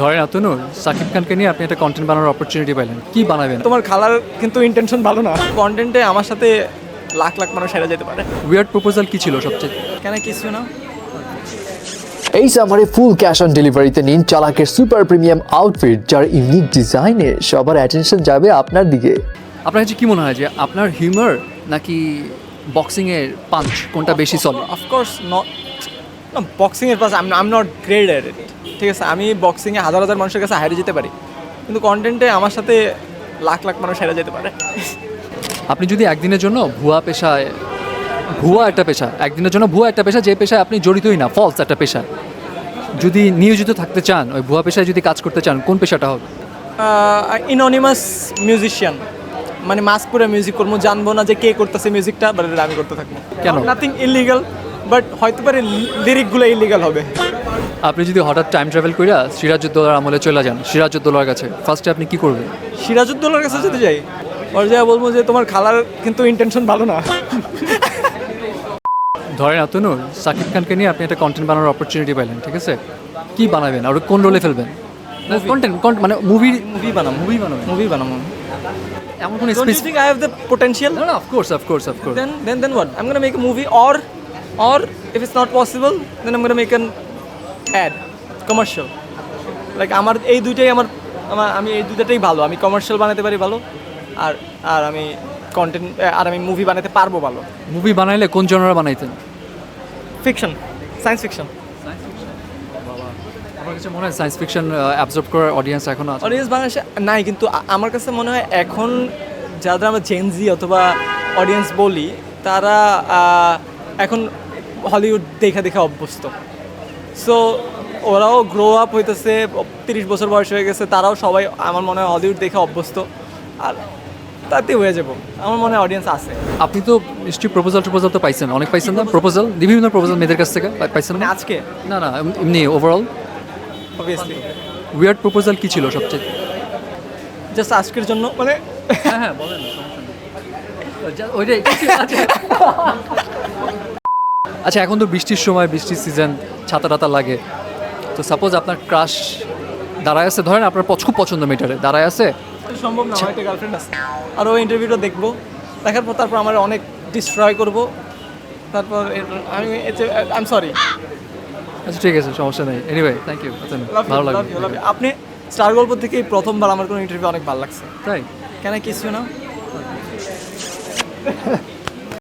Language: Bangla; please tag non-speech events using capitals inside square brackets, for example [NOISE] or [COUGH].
ধরেন আতনুর সাকিব খানকে নিয়ে আপনি একটা কন্টেন্ট বানানোর অপরচুনিটি পাইলেন। কি বানাবেন? তোমার খালার কিন্তু ইন্টেনশন ভালো না। কন্টেন্টে আমার সাথে লাখ লাখ মানুষ হেরে যেতে পারে। উইয়ার্ড প্রপোজাল কি ছিল সবচেয়ে? কেন কিছু না এই সামারে ফুল ক্যাশ অন ডেলিভারিতে নিন চালাকের সুপার প্রিমিয়াম আউটফিট যার ইউনিক ডিজাইনে সবার অ্যাটেনশন যাবে আপনার দিকে। আপনার কাছে কি মনে হয় যে আপনার হিউমার নাকি বক্সিংয়ের পাঞ্চ কোনটা বেশি চলে অফকোর্স নট বক্সিংয়ের পাশে আম আম নট গ্রেড এট ইট ঠিক আছে আমি বক্সিংয়ে হাজার হাজার মানুষের কাছে হারিয়ে যেতে পারি। কিন্তু কন্টেন্টে আমার সাথে লাখ লাখ মানুষ হেরে যেতে পারে। আপনি যদি একদিনের জন্য ভুয়া পেশায় ভুয়া একটা পেশা একদিনের জন্য ভুয়া একটা পেশা যে পেশায় আপনি জড়িতই না ফলস একটা পেশা যদি নিয়োজিত থাকতে চান ওই ভুয়া পেশায় যদি কাজ করতে চান কোন পেশাটা হবে? ইননিমাস মিউজিশিয়ান মানে মাস্ক পরে মিউজিক করব জানব না যে কে করতেছে মিউজিকটা বাট আমি করতে থাকব। কেন? নাথিং ইলিগাল বাট হয়তো পারে লিরিকগুলো ইলিগাল হবে। আপনি যদি হঠাৎ টাইম ট্রাভেল করিয়া সিরাজউদ্দৌলার আমলে চলে যান সিরাজউদ্দৌলার কাছে ফার্স্টে আপনি কি করবেন? সিরাজউদ্দৌলার কাছে যেতে যাই। ওর যা বলব যে তোমার খালার কিন্তু ইন্টেনশন ভালো না। ধরেন আতনুর সাকিব খানকে নিয়ে আপনি একটা কন্টেন্ট বানানোর অপরচুনিটি পাইলেন ঠিক আছে? কি বানাবেন? আর কোন রোলে ফেলবেন? কন্টেন্ট মানে মুভি মুভি বানাম মুভি বানাম মুভি বানাম। এমন কোনো Don't you specific think I of course of course of course of course then Then, then, then what? I'm gonna make a movie, or, or if it's not possible, then I'm gonna make an ad, commercial. Like আমার এই দুইটাই আমার আমার আমি এই দুইটাই ভালো। আমি কমার্শিয়াল বানাতে পারি ভালো আর আর আমি কন্টেন্ট আর আমি মুভি বানাতে পারব ভালো। মুভি বানাইলে কোন জনরা বানাইতেন? ফিকশন সায়েন্স ফিকশন আমার কাছে মনে হয় সায়েন্স ফিকশন অ্যাবজর্ব করার অডিয়েন্স এখনও আছে। অডিয়েন্স বাংলাদেশে নাই কিন্তু আমার কাছে মনে হয় এখন যাদের আমরা জেনজি অথবা অডিয়েন্স বলি তারা এখন হলিউড দেখা দেখা অভ্যস্ত। সো ওরাও গ্রো আপ হইতেছে তিরিশ বছর বয়স হয়ে গেছে তারাও সবাই আমার মনে হয় হলিউড দেখে অভ্যস্ত। আর তাতে হয়ে যাব আমার মনে হয় অডিয়েন্স আছে। আপনি তো নিশ্চয়ই প্রপোজাল প্রপোজাল তো পাইছেন অনেক পাইছেন না? প্রপোজাল বিভিন্ন প্রপোজাল মেয়েদের কাছ থেকে পাইছেন মানে? না আজকে? না না এমনি ওভারঅল অবভিয়াসলি উইয়ার্ড প্রপোজাল কি ছিল সবচেয়ে? জাস্ট আজকের জন্য মানে হ্যাঁ হ্যাঁ বলেন [LAUGHS] ওইটাই আচ্ছা এখন তো বৃষ্টির সময় বৃষ্টির সিজন ছাতা টাতা লাগে। তো সাপোজ আপনার ক্রাশ দাঁড়ায় আছে ধরেন আপনার খুব পছন্দ মেটারে দাঁড়ায় আছে। সম্ভব না একটা গার্লফ্রেন্ড আছে। আর ওই ইন্টারভিউটা দেখব। দেখার পর তারপর আমার অনেক ডিস্ট্রয় করব। তারপর আমি আই এম সরি আচ্ছা ঠিক আছে সমস্যা নেই। এনিওয়ে থ্যাংক ইউ ভালো লাগল। আপনি স্টার গল্প থেকে প্রথমবার আমার কোনো ইন্টারভিউ অনেক ভালো লাগছে। তাই? কেন কিছু না